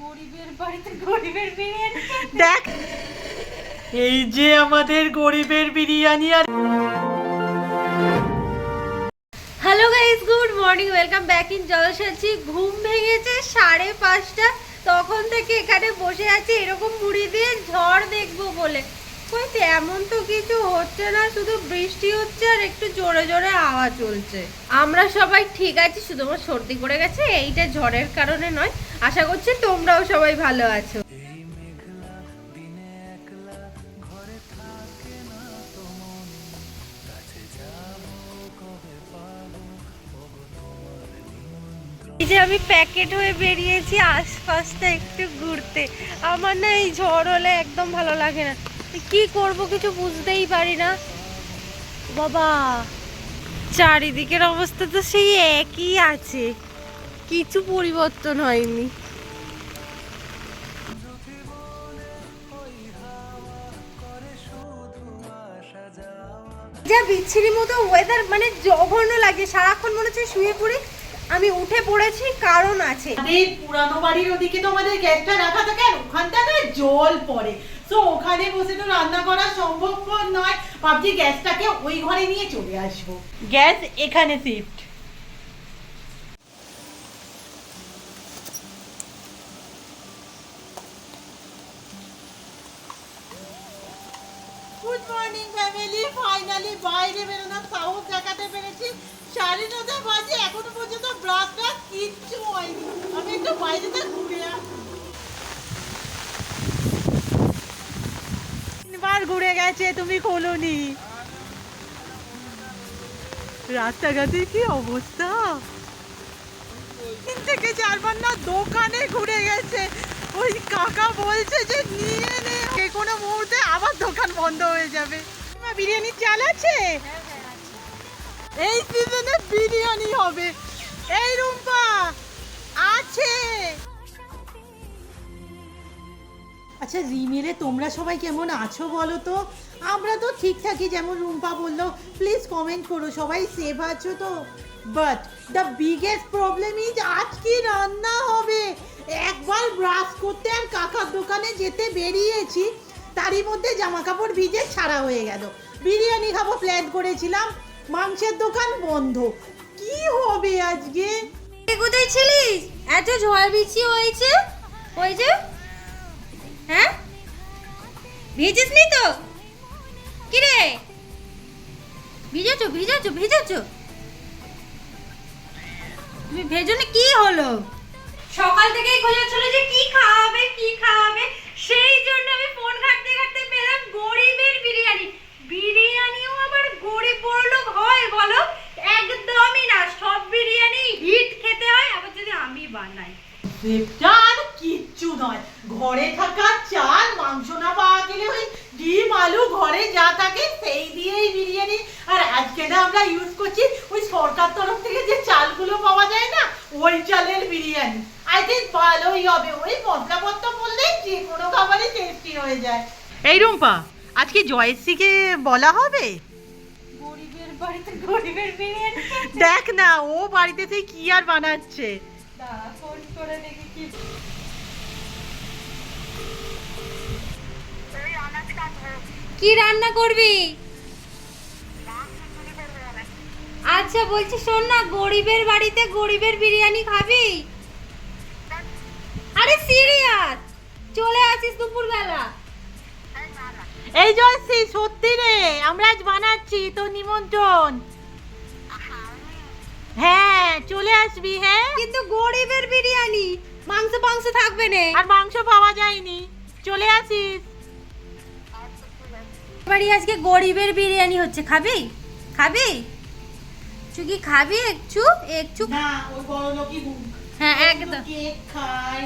গরিবের বাড়িতে গরিবের বিরিয়ানি দেখ এই যে আমাদের গরিবের বিরিয়ানি আর hello guys good morning welcome back in জলসাচি। ঘুম ভেঙেছে সাড়ে পাঁচটা। তখন থেকে এখানে বসে আছি এরকম মুড়ি দিয়ে ঝড় দেখব বলে। কই তেমন তো কিছু হচ্ছে না শুধু বৃষ্টি হচ্ছে আর একটু জোরে জোরে হাওয়া চলছে। আমরা সবাই ঠিক আছি শুধু আমার সর্দি করে গেছে এইটা ঝড়ের কারণে নয়। আশা করছি তোমরাও সবাই ভালো আছো। এই যে আমি প্যাকেট হয়ে বেরিয়েছি আশপাশটা একটু ঘুরতে। আমার না এই ঝড় হলে একদম ভালো লাগে না। কি করব কিছু বুঝতেই পারি না। বাবা, চারিদিকের অবস্থা তো সেই একই আছে। কিছু পরিবর্তন হয়নি। যা বিচ্ছিরি মতো ওয়েদার মানে জঘন্য লাগে। সারাক্ষণ মনে হচ্ছে শুয়ে পড়ি। আমি উঠে পড়েছি কারণ আছে। আমাদের পুরানো বাড়ির ওদিকে তো আমাদের গ্যাসটা রাখা থাকে আর ওখানটা না জল পড়ে। তো ওখানে বসে তো রান্না করা সম্ভবপর নয়। ভাবছি গ্যাসটাকে ওই ঘরে নিয়ে চলে আসব। গ্যাস এখানে শিফট মর্নিং ফ্যামিলি ফাইনালি বাইরে বেরোনোর সাহস দেখাতে পেরেছি। সাড়ে নটা বাজে, এখনও পর্যন্ত কিচ্ছু হয়নি। আমি একটু ঘুরে তিনবার ঘুরে গেছে, তুমি খোলনি। রাস্তাঘাটের কি অবস্থা? তিন থেকে চারবার না দোকানে ঘুরে গেছে। ওই কাকা বলছে যে, নিয়ে যে কোনো মুহূর্তে আবার দোকান বন্ধ হয়ে যাবে। মা, বিরিয়ানির চাল আছে? এই সিজনে বিরিয়ানি হবে। এই রুম্পা আছে। আচ্ছা রিমেলে তোমরা সবাই কেমন আছো বলো তো? আমরা তো ঠিক থাকি যেমন রুম্পা বলল। প্লিজ কমেন্ট করো সবাই সেভ আছো তো? But the biggest problem is আজ কি রান্না হবে। একবার ব্রাশ করতে আর কাকার দোকানে যেতে বেরিয়েছি, তারই মধ্যে জামা কাপড় ভিজে ছাড়া হয়ে গেল। বিরিয়ানি খাব প্ল্যান করেছিলাম, মাংসের দোকান বন্ধ। কি হবে আজকে? কোথায় ছিলিস এত ঝড় বৃষ্টি হয়েছে? হয়েছে? হ্যাঁ? ভিজিস নি তো? কি রে ভিজেছো ভিজেছো ভিজেছো। তুমি ভেজনে, কি হলো? সকাল থেকেই খোঁজা ছিল যে কি খাওয়াবে কি খাওয়াবে। সেই জন্য আমি ফোন ঘাটতে ঘাটতে পেলাম গরিবের বিরিয়ানি। বিরিয়ানিও আবার গরিব বড়লোক হয় বলো? একদমই না, সব বিরিয়ানি হিট খেতে হয়, আবার যদি আমি বানাই। আর কিচ্ছু নয়। ঘরে থাকা চাল, মাংস না পাওয়া গেলে ওই ডিম, আলু ঘরে যা থাকে সেই দিয়েই বিরিয়ানি। আর আজকে না আমরা ইউজ করছি ওই সরকার তরফ থেকে যে চালগুলো পাওয়া যায় না, ওই চালের বিরিয়ানি। আই থিঙ্ক ভালোই হবে। ওই মশলাপত্র বললেই যে কোনো খাবারই টেস্টি হয়ে যায়। এই রুম্পা আজকে জয়শ্রীকে বলা হবে? গরিবের বাড়িতে গরিবের বিরিয়ানি দেখ না ও বাড়িতে সেই কি আর বানাচ্ছে? দাঁড়া ফোন করে দেখি কি। কি রান্না করবি? আচ্ছা বলছি শোন না গরিবের বাড়িতে গরিবের বিরিয়ানি খাবি? আরে সিরিয়াস! চলে আসিস দুপুরবেলা। এই জয়শ্রী সত্যি রে আমরা আজ বানাচ্ছি তো নিমন্ত্রণ। হ্যাঁ চলে আসবি হ্যাঁ? কিন্তু গরিবের বিরিয়ানি মাংস মাংস থাকবে না। আর মাংস পাওয়া যায়নি। চলে আসিস। বাড়ি আজকে গরিবের বিরিয়ানি হচ্ছে খাবি? খাবি? তুই কি খাবি একটু? একটু? হ্যাঁ একদম। কেক খায়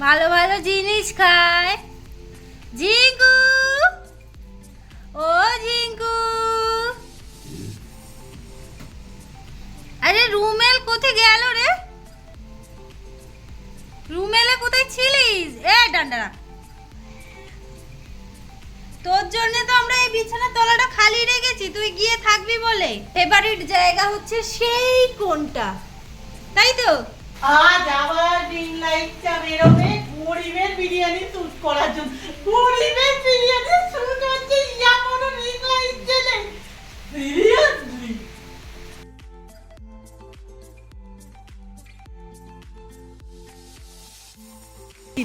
ভালো ভালো জিনিস খায়। জিঙ্কু ও জিঙ্কু আরে রুমেল কোথায় গেল রে? রুমেলে কোথায় ছিলিস? এ, ডান্ডারা। তোর জন্য তো আমরা এই বিছানার তলাটা খালি রেখেছি, তুই গিয়ে থাকবি বলে। ফেভারিট জায়গা হচ্ছে সেই কোনটা? তাই তো? আজ আবার রিং লাইটটা বেরোবে বিরিয়ানি করার জন্য। গরিবের বিরিয়ানি হচ্ছে এমন রিং লাইট জেলে। সিরিয়াসলি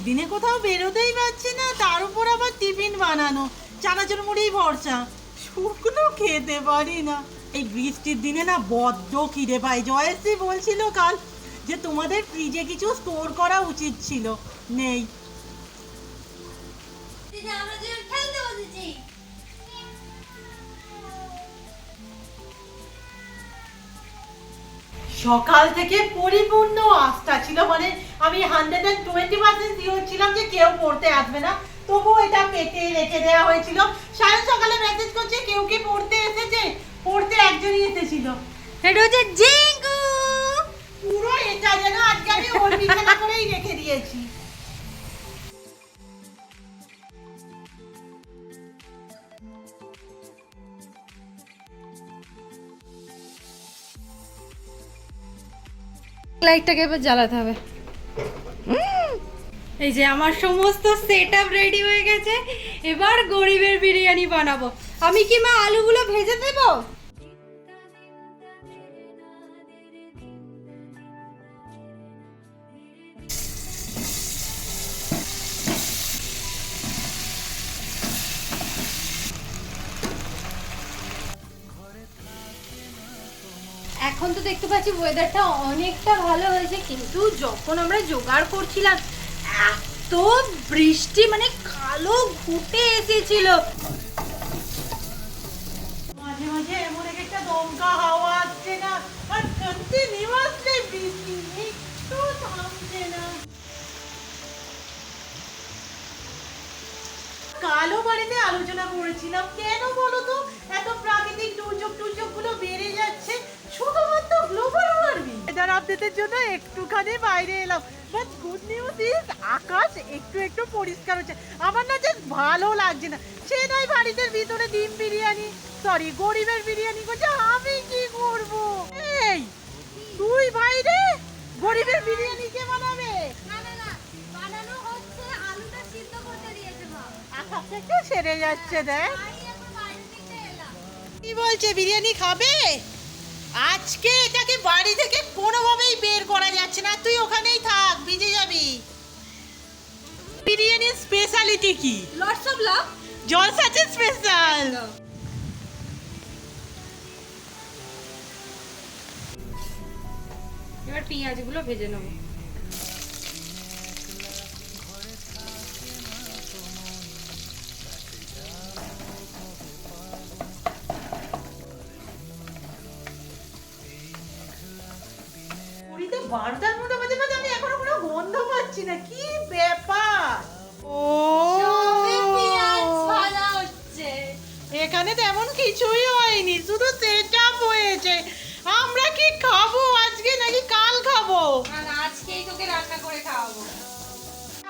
দিনে কোথাও বেরোতেই পারছি না, তার উপর আবার টিফিন বানানো। চানাচুর মুড়ি ভরসা। শুকনো খেতে পারি না। এই বৃষ্টির দিনে না বড্ড খিদে পাই জয়শ্রী বলছিল কাল যে তোমাদের ফ্রিজে কিছু স্টোর করা উচিত ছিল। নেই। আমরা যে খেলতে বসেছি। সকাল থেকে পরিপূর্ণ আস্থা ছিল মানে আমি hundred and twenty percent sure ছিলাম যে কেউ পড়তে আসবে না। তবুও এটা পেটে রেখে দেওয়া হয়েছিল। সায়ন সকালে মেসেজ করছে কেউ কি পড়তে এসেছে? পড়তে একজনই এসেছিল। এটা হচ্ছে জিঙ্কু! এটা যেন আজকে আমি ওর বিছানা করেই রেখে দিয়েছি। লাইটটাকে এবার জ্বালাতে হবে। এই যে আমার সমস্ত সেট আপ রেডি হয়ে গেছে। এবার গরিবের বিরিয়ানি বানাবো। আমি কি মা আলুগুলো ভেজে দেবো? তো দেখতে পাচ্ছি ওয়েদারটা অনেকটা ভালো হয়েছে, কিন্তু যখন আমরা জোগাড় করছিলাম, এত বৃষ্টি মানে কালো ঘুটে এসেছিল। কালো বাড়িতে আলোচনা করেছিলাম, কেন বলো তো? এত প্রাকৃতিক দুর্যোগ টুর্যোগগুলো বেড়ে এটার আপডেটের জন্য একটুখানি বাইরে এলাম। বাট গুড নিউজ ইজ আকাশ একটু একটু পরিষ্কার হচ্ছে। আমার না জাস্ট ভালো লাগছে না। সে নয় বাড়িতে ভিতরে ডিম বিরিয়ানি। সরি গরিবের বিরিয়ানি করছে। আমি কি করব? এই তুই বাইরে? গরিবের বিরিয়ানি কে বানাবে? সেরে যাচ্ছে দেখ। কি বলছে বিরিয়ানি খাবে? আজকে এটাকে বাড়ি থেকে কোনোভাবেই বের করা যাচ্ছে না। তুই ওখানেই থাক ভিজে যাবি। বিরিয়ানির স্পেশালিটি কি? লটস অফ লাভ জলসাচের স্পেশাল এবার পেঁয়াজগুলো ভেজে নেব।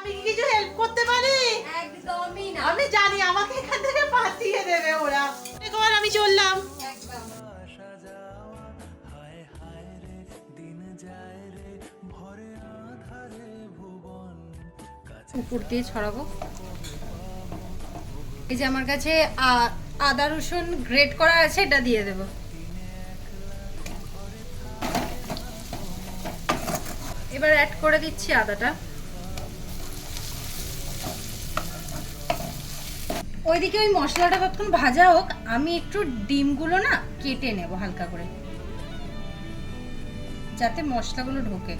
আমি কি কিছু হেল্প করতে পারি? একদমই না। আমি জানি আমাকে এখান থেকে পাঠিয়ে দেবে ওরা। দেখো আমি চললাম। একদম। উপর দিয়ে ছড়াবো। এই যে আমার কাছে আদা রসুন গ্রেট করা আছে এটা দিয়ে দেব। এবার অ্যাড করে দিচ্ছি আদাটা। ওইদিকে ওই মশলাটা কতক্ষণ ভাজা হোক, আমি একটু ডিমগুলো না কেটে নেব হালকা করে। যাতে মশলাগুলো ঢোকে।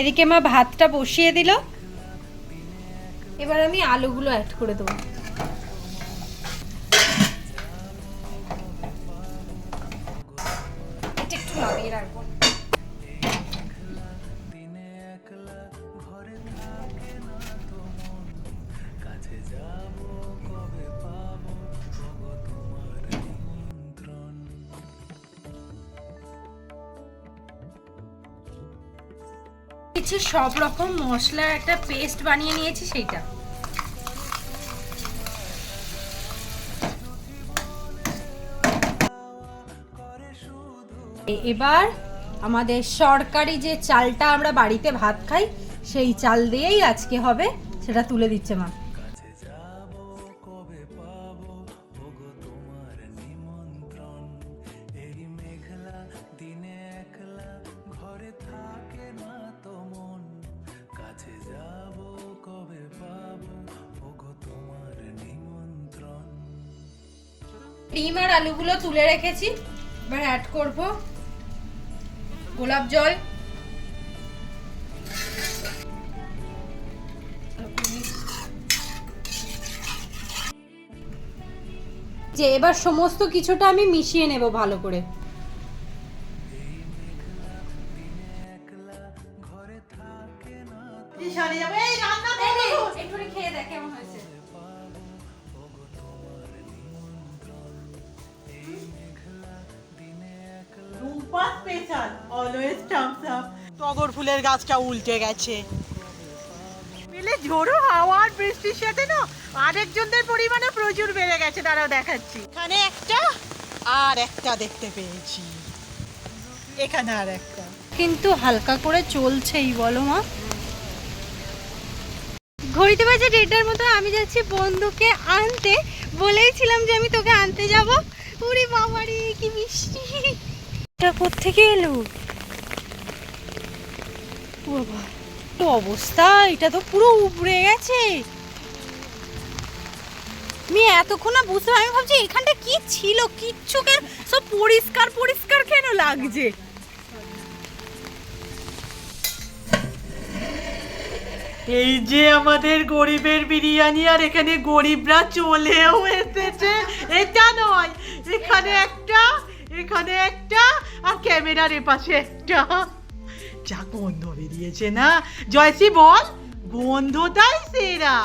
এদিকে মা ভাতটা বসিয়ে দিল। এবার আমি আলুগুলো অ্যাড করে দেবো। কিছু সব রকম মশলার একটা পেস্ট বানিয়ে নিয়েছি সেইটা। এবার আমাদের সরকারি যে চালটা আমরা বাড়িতে ভাত খাই, সেই চাল দিয়েই আজকে হবে, সেটা তুলে দিচ্ছে মা। ডিম আর আলুগুলো তুলে রেখেছি। এবার অ্যাড করব গোলাপ জল। যে এবার সমস্ত কিছুটা আমি মিশিয়ে নেব ভালো করে। গাছটা উল্টে গেছে। মিলে ঝোড়ো হাওয়া আর বৃষ্টির সাথে না আরেকজনদের পরিমাণে প্রচুর বেড়ে গেছে তারাও দেখাচ্ছি। এখানে একটা আর একটা দেখতে পেয়েছি। এখানে আর একটা। কিন্তু হালকা করে চলছেই বলো মা। ঘড়িতে বাজে ডেটার মতো আমি যাচ্ছি বন্ধুকে আনতে। বলেইছিলাম যে আমি তোকে আনতে যাব। উরি বাবারি কি মিষ্টি। এটা কোত্থেকে এলো? অবস্থা, এটা তো পুরো উপড়ে গেছে। আমি এতক্ষণ না বুঝতে আমি ভাবছি এখানটা কি ছিল, কিচ্ছু কেন সব পরিষ্কার পরিষ্কার কেন লাগছে? এই যে আমাদের গরিবের বিরিয়ানি, আর এখানে গরিবরা চলেও এসেছে। এটা নয়, এখানে একটা এখানে একটা, আর ক্যামেরার এপাশে একটা। যা গন্ধ বেরিয়েছে না? জয়সি বল গন্ধটাই সেরা।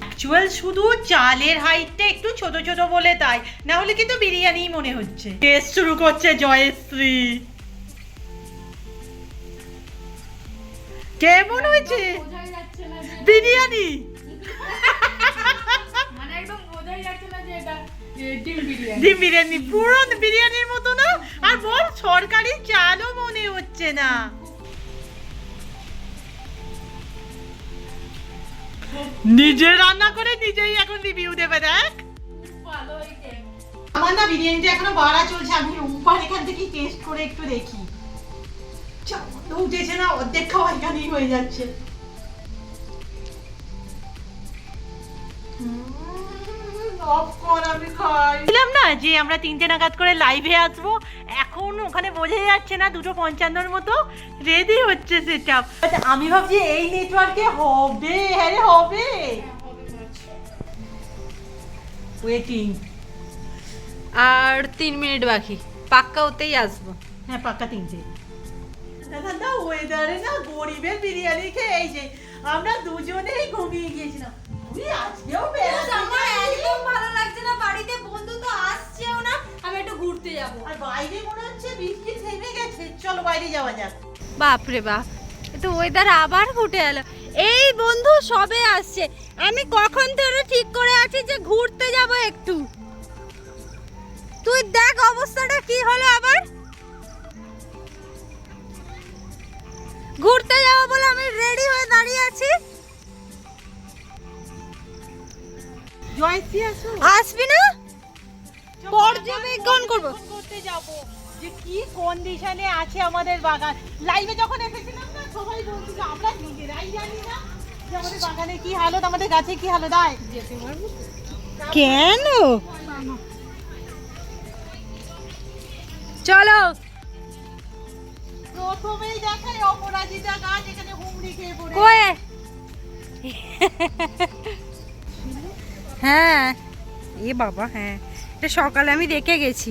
অ্যাকচুয়াল শুধু চালের হাইটটা একটু ছোট ছোট বলে তাই না হলে কিন্তু বিরিয়ানি মনে হচ্ছে। টেস্ট শুরু করছে জয়শ্রী কেমন হয়েছে? বিরিয়ানি! ডিম বিরিয়ানি। পুরো বিরিয়ানির মতো না? আর বল সরকারি চালও মনে হচ্ছে না। নিজে রান্না করে নিজেই এখন রিভিউ দেবে দেখ। আমার না বিরিয়ানিটা এখনও বাড়া চলছে আমি রুম্পার এখান থেকে টেস্ট করে একটু দেখি। উঠেছে না অর্ধেক খাওয়া এখানেই হয়ে যাচ্ছে। কর আমি খাই। বললাম না যে আমরা তিনটে নাগাদ করে লাইভে আসব। এখন ওখানে বোঝা যাচ্ছে না দুটো পঞ্চান্নর মতো রেডি হচ্ছে সেটা আমি ভাবছি এই নেটওয়ার্কে হবে। হ্যাঁ হবে। ওয়েটিং আর তিন মিনিট বাকি। পাক্কা ওতেই আসব। হ্যাঁ পাক্কা তিনটে। দাদা ওয়েদারে না গরিবের বিরিয়ানি খেয়ে এই যে আমরা দুজনেই ঘুমিয়ে গিয়েছিলাম। তুই আজকেও বেড়াতে আমার একদম ভালো লাগছে না বাড়িতে বন্ধু তো আসছেও না আমি একটু ঘুরতে যাব। আর বাইরে মনে হচ্ছে বৃষ্টি থেমে গেছে। চলো বাইরে যাওয়া যাক। বাপ বাপ তো ওয়েদার আবার ফুটে এলো। এই বন্ধু সবে আসছে। আমি কখন ধরে ঠিক করে আছি যে ঘুরতে যাব একটু। তুই দেখ অবস্থাটা কি হলো আবার। ঘুরতে যাব বলে আমি রেডি হয়ে দাঁড়িয়ে আছি। জয়শ্রী আসবি না? পর্যবেক্ষণ করব। করতে যাব যে কি কন্ডিশনে আছে আমাদের বাগান। লাইভে যখন এসেছিলাম না সবাই বলছিল আমরা নিজেরাই জানি না যে আমাদের বাগানে কি হালত আমাদের গাছে কি হালত আয়। যেতে পারব। কেন? চলো। প্রথমেই দেখায় অপরাজিতা গাছ এখানে হুমড়ি খেয়ে পড়ে কয়ে হ্যাঁ। এ বাবা হ্যাঁ। এটা সকালে আমি দেখে গেছি।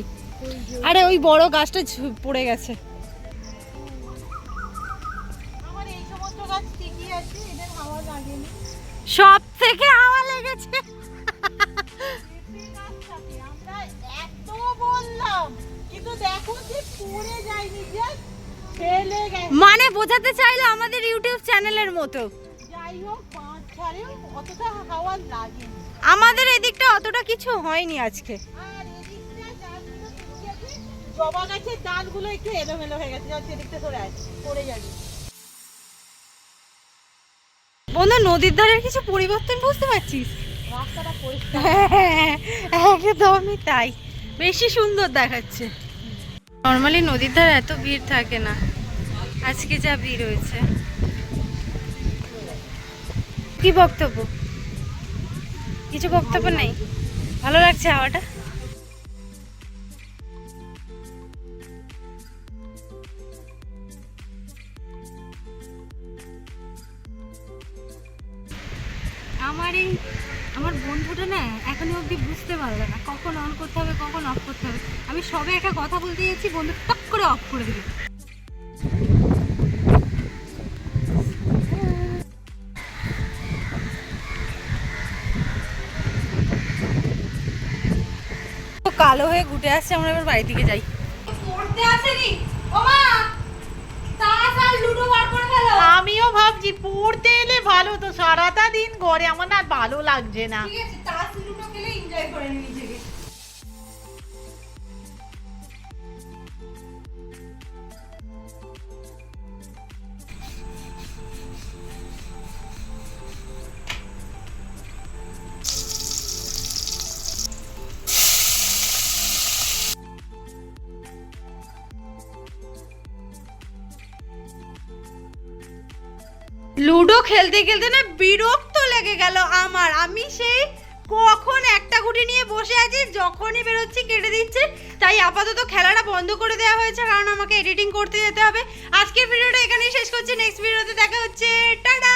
আরে ওই বড় গাছটা পড়ে গেছে। সব থেকে হাওয়া লেগেছে। মানে বোঝাতে চাইলো আমাদের ইউটিউব চ্যানেলের মতো। যাই হোক অতটা হাওয়া লাগেনি। আমাদের এদিকটা অতটা কিছু হয়নি আজকে। আর এদিকটা জবা গাছের ডালগুলো একটু এলোমেলো হয়ে গেছে এদিকটা সরে পড়ে যাবি। বন্ধু নদীর ধারের কিছু পরিবর্তন বুঝতে পারছিস? রাস্তাটা পরিষ্কার। হ্যাঁ, একদমই তাই। বেশি সুন্দর দেখাচ্ছে। নর্মালি নদীর ধারে এত ভিড় থাকে না। আজকে যা ভিড় হয়েছে। কি বক্তব্য? কিছু বক্তব্য নেই। ভালো লাগছে হাওয়াটা? আমার এই আমার বন্ধুটা না এখনও অবধি বুঝতে পারবে না। কখন অন করতে হবে, কখন অফ করতে হবে। আমি সবে একটা কথা বলতে যাচ্ছি, বন্ধু টক করে অফ করে দিল কালো হয়ে ঘুটে আসছে আমরা এবার বাড়ি থেকে যাই। আমিও ভাবছি পড়তে এলে ভালো তো সারাটা দিন ঘরে আমার না আর ভালো লাগছে না। ঠিক আছে তাস লুডো খেলে এনজয় করে নি খেলতে খেলতে না বিরক্ত লেগে গেল আমার। আমি সেই কখন একটা গুটি নিয়ে বসে আছি, যখনই বেরোচ্ছি, কেটে দিচ্ছে। তাই আপাতত খেলাটা বন্ধ করে দেওয়া হয়েছে, কারণ আমাকে এডিটিং করতে যেতে হবে। আজকের ভিডিওটা এখানেই শেষ করছি নেক্সট ভিডিওতে দেখা হচ্ছে। টাটা!